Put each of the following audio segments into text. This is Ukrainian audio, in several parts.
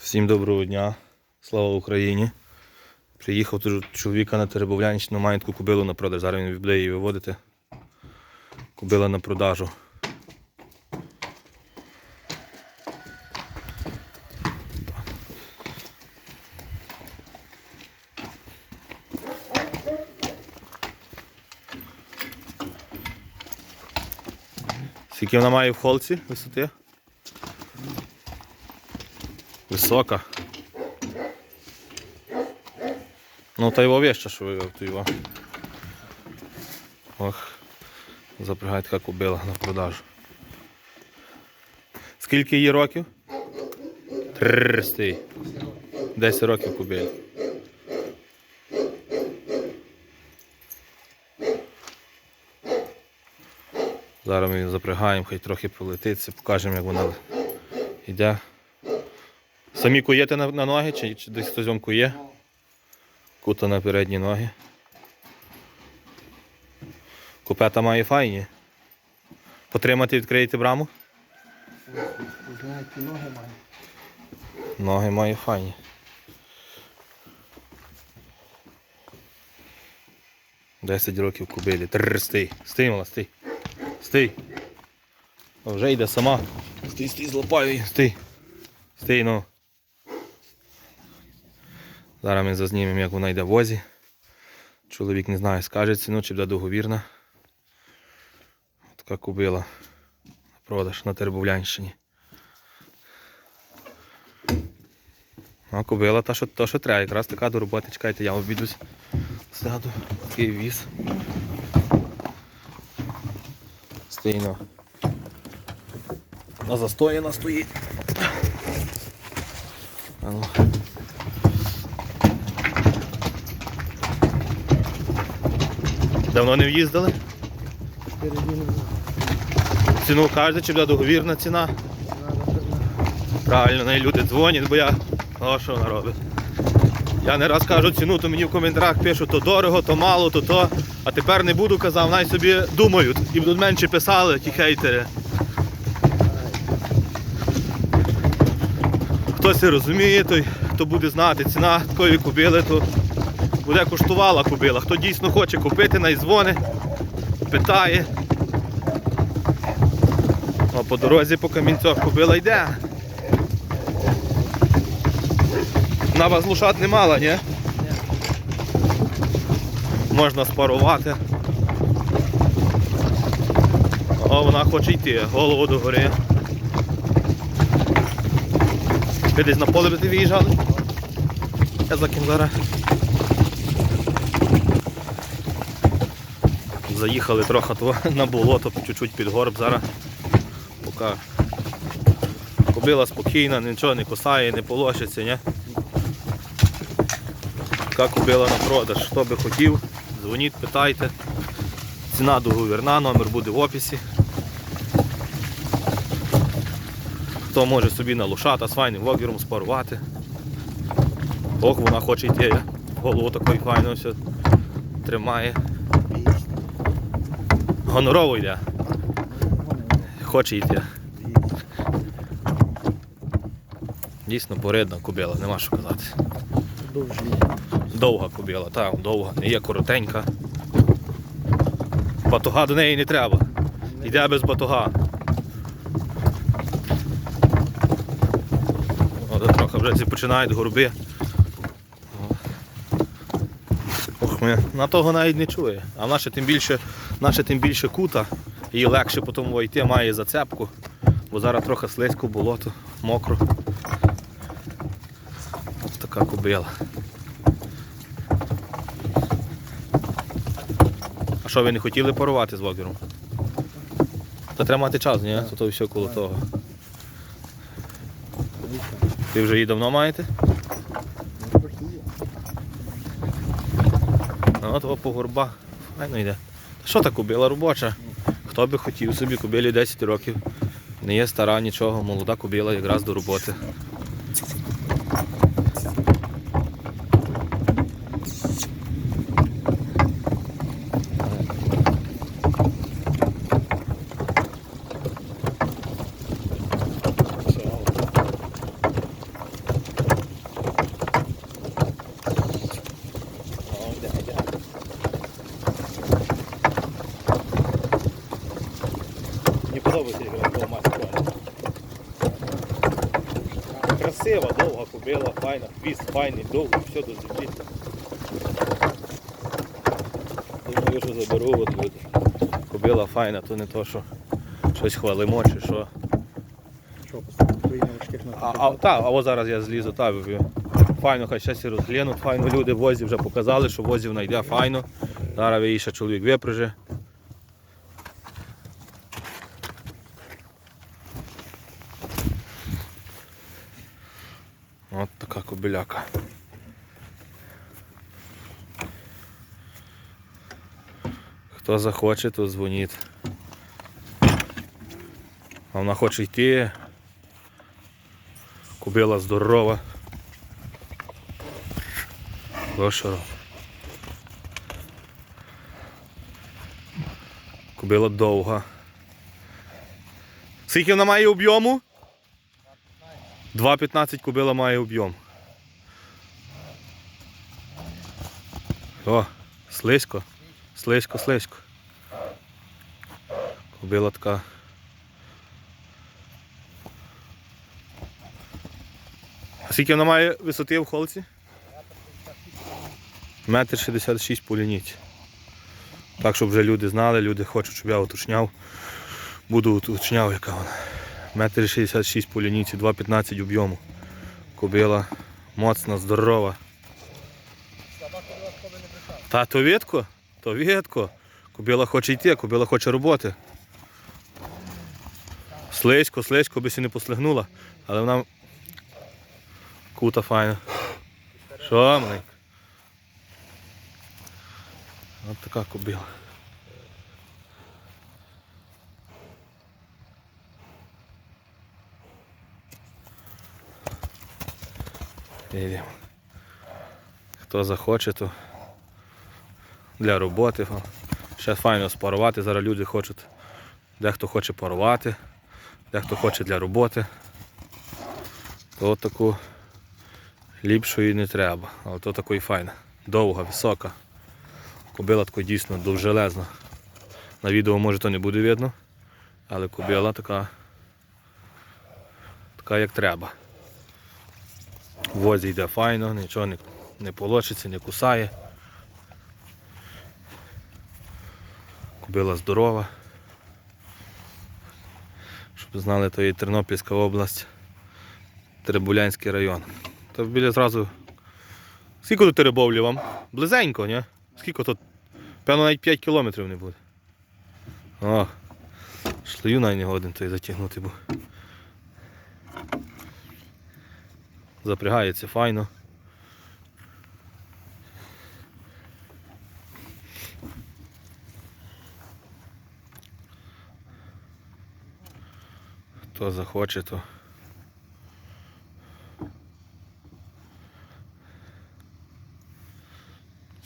Всім доброго дня, слава Україні. Приїхав тут чоловіка на Теребовлянщину, має кубилу на продаж. Зараз він буде її виводити. Кубила на продажу. Скільки вона має в холці висоти? Висока. Ну та його веща, що вивів його. Ох, запрягає така кубила на продажу. Скільки її років? Трррр, стій. 10 років кубилі. Зараз ми її запрягаємо, хай трохи полетиться, покажемо, як вона йде. Самі куєте на, на ноги, чи, чи десь хтось вам кує? Кута на передні ноги. Купета має файні. Потримати, відкриєте браму? Ноги має. Ноги має файні. Десять років кубилі. Тррр, стий. Стий, мала, стий. Стий. Вже йде сама. Стий, стий, злопаю її. Стий. Стий, ну. Зараз ми зазнімемо, як вона йде в возі. Чоловік не знає, скаже ціну, чи буде договірна. Така кубила. На продаж на Тербовлянщині. А кобила та що, та, що треба, якраз така до роботи. Чекайте, я обідусь. Сяду, такий віз. Стійно. На застоїна стоїть. А ну. Давно не в'їздили? Ціну кажете, чи буде договірна ціна? Правильно, неї люди дзвонять, бо я. О, що вона робить? Я не раз кажу ціну, то мені в коментарях пишуть, то дорого, то мало, то то. А тепер не буду казав, най собі думають. І будуть менше писали, ті хейтери. Хтось і розуміє, той, хто буде знати ціна такої кубили, то буде коштувала кубила. Хто дійсно хоче купити, най дзвони, питає. А по дорозі по камінцях кубила йде. Вона вас лушат не ні? Можна спарувати. О, вона хоче йти, голову догори. Ви десь на поле виїжджали? Я за ким зараз. Заїхали трохи на болото, чуть-чуть під горб зараз. Поки кобила спокійна, нічого не кусає, не полощиться, ні? Така купила на продаж. Хто би хотів, дзвоніть, питайте. Ціна договірна, номер буде в описі. Хто може собі на лошата файним вогером спарувати. Ох, вона хоче йти. Голову такою файно все тримає. Гонорово йде. Хоче йти. Дійсно поридна кубила, нема що казати. Довга кобіла, так, довга, не є коротенька. Батуга до неї не треба. Йде без батуга. От трохи вже ці починають горби. Ох, ми на того навіть не чує. А в наше тим більше, наше тим більше кута, її легше потім войти, має зацепку, бо зараз трохи слизько, болото, мокро. Ось така кобила. А що ви не хотіли парувати з вогером? Та треба мати час, ні? То все коло того. Ви вже її давно маєте? Ну, от о, по горбах. Файно йде. Та що так кубила робоча? Хто би хотів собі кубилі 10 років. Не є стара нічого, молода кубила якраз до роботи. сподобається якраз долма ситуація. Красива, довга кубила, файна, хвіст файний, довгий, все до землі. Думаю, що заберу, от буде. Кубила файна, то не то, що щось хвалимо чи що. А, а, та, а от зараз я злізу, та, файно, хай ще сі розглянуть, файно люди возів вже показали, що возів знайде файно. Зараз її ще чоловік випряже. Кобиляка. Хто захоче, то дзвоніть. Вона хоче йти. Кобила здорова. Лошара. Кобила довга. Скільки вона має об'єму? 2,15 кобила має об'єм. О, слизько. Слизько, слизько. Кобила така. А скільки вона має висоти в холці? Метр 66 по. Так, щоб вже люди знали, люди хочуть, щоб я уточняв. Буду уточняв, яка вона. Метр 66 по лінійці, 2,15 об'єму. Кобила моцна, здорова. Та то відко, то відко. Кобила хоче йти, кобила хоче роботи. Слизько, слизько би сі не послигнула, але вона кута файна. Що, маленька? От така кобила. Йдемо. Хто захоче, то для роботи. Ще файно спарувати. Зараз люди хочуть. Дехто хоче парувати, дехто хоче для роботи. То от таку ліпшої не треба, але то такої файна. Довга, висока. Кобила така дійсно довжелезна. На відео може то не буде видно, але кобила така, така як треба. В возі йде файно, нічого не, не полочиться, не кусає. Кобила здорова. Щоб знали, то є Тернопільська область, Теребулянський район. То біля зразу. Скільки до Теребовлі вам? Близенько, ні? Скільки тут? Певно навіть 5 кілометрів не буде. О, шлею навіть не годин той затягнути був. Запрягається файно. Хто захоче, то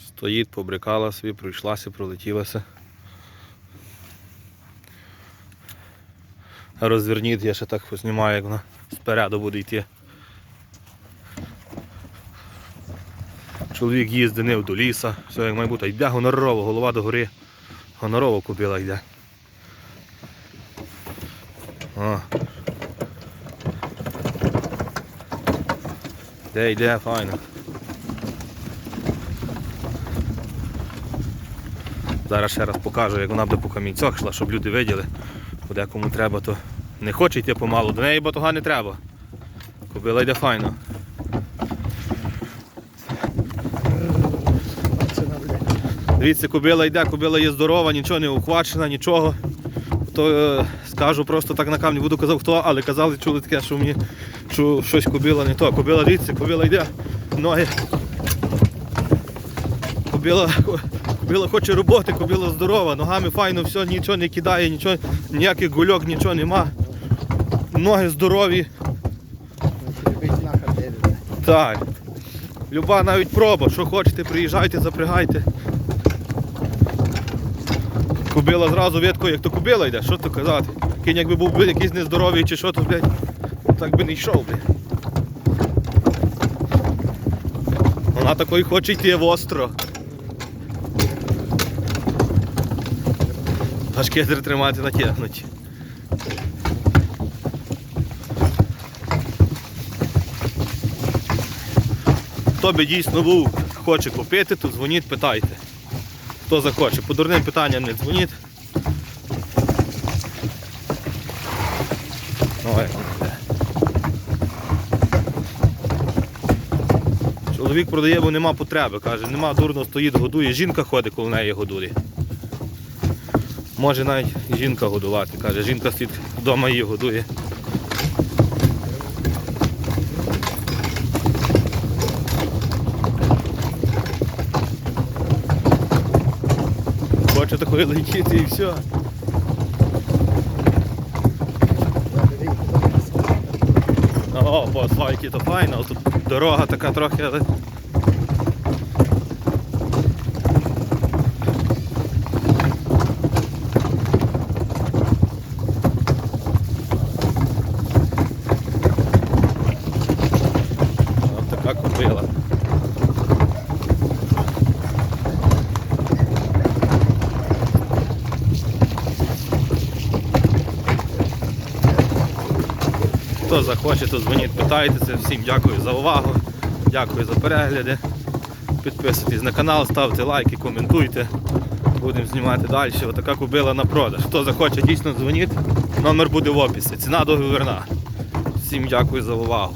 стоїть, побрикала собі, пройшлася, пролетілася. Розверніть, я ще так поснімаю, як вона спереду буде йти. Чоловік їздить нив до ліса, все як має бути, йде гонорово, голова до гори. Гонорово купила йде. О. Де йде, файно. Зараз ще раз покажу, як вона буде по камінцях йшла, щоб люди виділи. Куди кому треба, то не хоче йти помалу, до неї батога не треба. Кобила йде файно. Дивіться, кобила йде, кобила є здорова, нічого не ухвачена, нічого. То е, скажу просто так на камні, буду казав хто, але казали, чули таке, що мені що щось кобила не то. Кобила дивіться, кобила йде, ноги. Кобила, кобила хоче роботи, кобила здорова, ногами файно, все, нічого не кидає, нічого, ніяких гульок, нічого нема. Ноги здорові. Так. Люба навіть проба, що хочете, приїжджайте, запрягайте. Кубила зразу ветко, як то кубила йде, що то казати. Кінь якби був би якийсь нездоровий чи що, то, блядь, так би не йшов, блядь. Вона такої хоче йти востро. Аж кедр тримати натягнуть. Хто би дійсно був, хоче купити, то дзвоніть, питайте. Хто захоче. По дурним питанням не дзвоніть. Ой. Чоловік продає, бо нема потреби. Каже, нема дурно стоїть, годує. Жінка ходить, коли в неї годує. Може навіть жінка годувати. Каже, жінка стоїть вдома її годує. Такої летіти і все. О, по слайки то файно, тут дорога така трохи, але. От така купила. Хто захоче, то дзвоніть, питайтеся. Всім дякую за увагу. Дякую за перегляди. Підписуйтесь на канал, ставте лайки, коментуйте. Будемо знімати далі. Отака кубила на продаж. Хто захоче, дійсно дзвоніть. Номер буде в описі. Ціна договірна. Всім дякую за увагу.